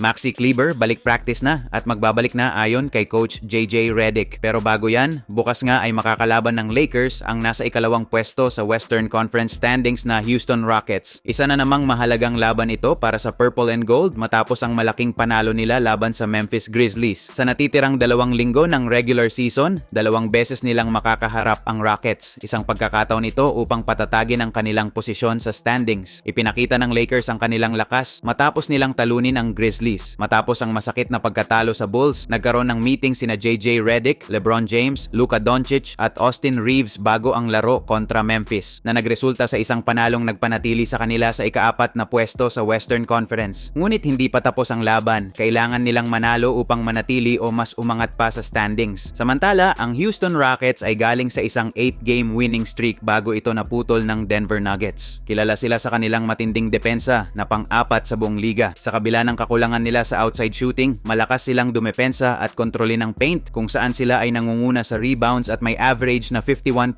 Maxi Kleber balik practice na at magbabalik na ayon kay coach JJ Redick. Pero bago yan, bukas nga ay makakalaban ng Lakers ang nasa ikalawang pwesto sa Western Conference standings na Houston Rockets. Isa na namang mahalagang laban ito para sa Purple and Gold matapos ang malaking panalo nila laban sa Memphis Grizzlies. Sa natitirang dalawang linggo ng regular season, dalawang beses nilang makakaharap ang Rockets. Isang pagkakataon ito upang patatagin ang kanilang posisyon sa standings. Ipinakita ng Lakers ang kanilang lakas matapos nilang talunin ang Grizzlies. Matapos ang masakit na pagkatalo sa Bulls, nagkaroon ng meeting sina JJ Redick, LeBron James, Luka Doncic at Austin Reeves bago ang laro kontra Memphis na nagresulta sa isang panalong nagpanatili sa kanila sa ikaapat na pwesto sa Western Conference. Ngunit hindi pa tapos ang laban. Kailangan nilang manalo upang manatili o mas umangat pa sa standings. Samantala, ang Houston Rockets ay galing sa isang 8-game winning streak bago ito naputol ng Denver Nuggets. Kilala sila sa kanilang matinding depensa na pang-apat sa buong liga. Sa kabila ng kakulangan nila sa outside shooting, malakas silang dumepensa at kontrolin ng paint kung saan sila ay nangunguna sa rebounds at may average na 51.1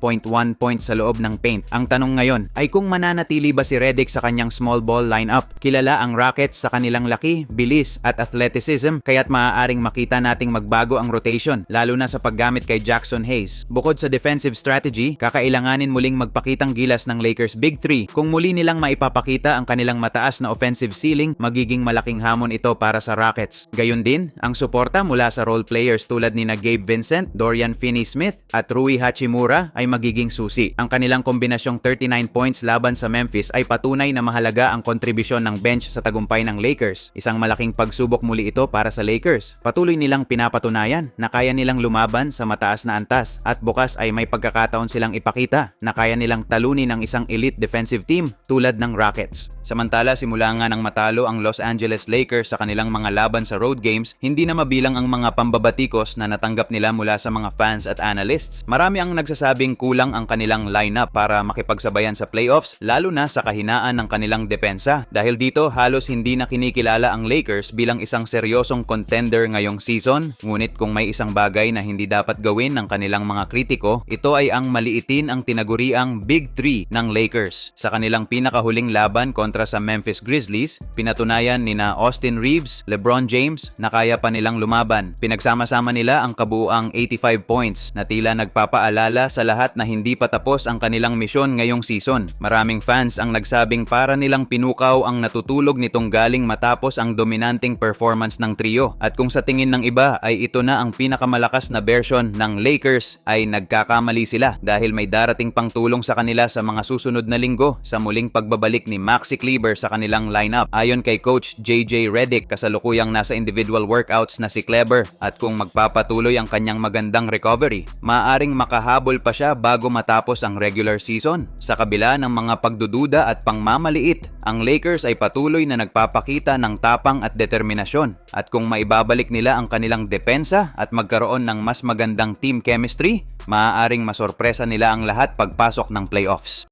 points sa loob ng paint. Ang tanong ngayon ay kung mananatili ba si Redick sa kanyang small ball lineup. Kilala ang Rockets sa kanilang laki, bilis at athleticism kaya't maaaring makita nating magbago ang rotation lalo na sa paggamit kay Jackson Hayes. Bukod sa defensive strategy, kakailanganin muling magpakitang gilas ng Lakers Big 3 kung muli nilang maipapakita ang kanilang mataas na offensive ceiling, magiging malaking hamon ito para sa Rockets. Gayun din, ang suporta mula sa role players tulad ni na Gabe Vincent, Dorian Finney-Smith at Rui Hachimura ay magiging susi. Ang kanilang kombinasyong 39 points laban sa Memphis ay patunay na mahalaga ang kontribusyon ng bench sa tagumpay ng Lakers. Isang malaking pagsubok muli ito para sa Lakers. Patuloy nilang pinapatunayan na kaya nilang lumaban sa mataas na antas at bukas ay may pagkakataon silang ipakita na kaya nilang talunin ang isang elite defensive team tulad ng Rockets. Samantala, simula nga ng matalo ang Los Angeles Lakers sa kanilang mga laban sa road games, hindi na mabilang ang mga pambabatikos na natanggap nila mula sa mga fans at analysts. Marami ang nagsasabing kulang ang kanilang lineup para makipagsabayan sa playoffs, lalo na sa kahinaan ng kanilang depensa. Dahil dito, halos hindi na kinikilala ang Lakers bilang isang seryosong contender ngayong season. Ngunit kung may isang bagay na hindi dapat gawin ng kanilang mga kritiko, ito ay ang maliitin ang tinaguriang Big 3 ng Lakers. Sa kanilang pinakahuling laban kontra sa Memphis Grizzlies, pinatunayan ni na Austin Reeves, LeBron James na kaya pa nilang lumaban. Pinagsama-sama nila ang kabuuang 85 points na tila nagpapaalala sa lahat na hindi pa tapos ang kanilang misyon ngayong season. Maraming fans ang nagsabing para nilang pinukaw ang natutulog nitong galing matapos ang dominanting performance ng trio. At kung sa tingin ng iba ay ito na ang pinakamalakas na version ng Lakers ay nagkakamali sila dahil may darating pang tulong sa kanila sa mga susunod na linggo sa muling pagbabalik ni Maxi Kleber sa kanilang lineup. Ayon kay coach JJ Redick, kasalukuyang nasa individual workouts na si Kleber at kung magpapatuloy ang kanyang magandang recovery, maaring makahabol pa siya bago matapos ang regular season. Sa kabila ng mga pagdududa at pangmamaliit, ang Lakers ay patuloy na nagpapakita ng tapang at determinasyon. At kung maibabalik nila ang kanilang depensa at magkaroon ng mas magandang team chemistry, maaaring masorpresa nila ang lahat pagpasok ng playoffs.